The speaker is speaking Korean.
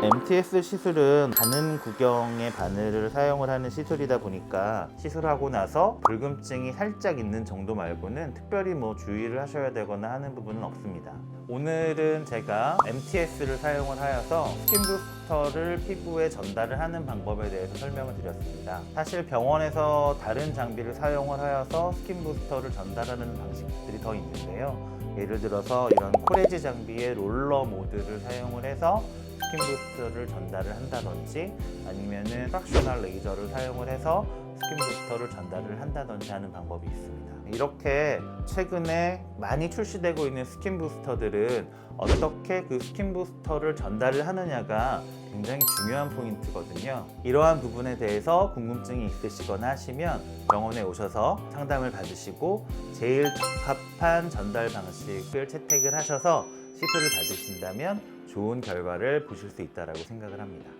MTS 시술은 가는 구경의 바늘을 사용을 하는 시술이다 보니까 시술하고 나서 불금증이 살짝 있는 정도 말고는 특별히 뭐 주의를 하셔야 되거나 하는 부분은 없습니다. 오늘은 제가 MTS를 사용을 하여서 스킨 부스터를 피부에 전달을 하는 방법에 대해서 설명을 드렸습니다. 사실 병원에서 다른 장비를 사용을 하여서 스킨 부스터를 전달하는 방식들이 더 있는데요. 예를 들어서 이런 코레지 장비의 롤러 모드를 사용을 해서 스킨 부스터를 전달을 한다든지 아니면은 프락셔널 레이저를 사용을 해서 스킨 부스터를 전달을 한다든지 하는 방법이 있습니다. 이렇게 최근에 많이 출시되고 있는 스킨 부스터들은 어떻게 그 스킨 부스터를 전달을 하느냐가 굉장히 중요한 포인트거든요. 이러한 부분에 대해서 궁금증이 있으시거나 하시면 병원에 오셔서 상담을 받으시고 제일 적합한 전달 방식을 채택을 하셔서 시술을 받으신다면 좋은 결과를 보실 수 있다고 생각을 합니다.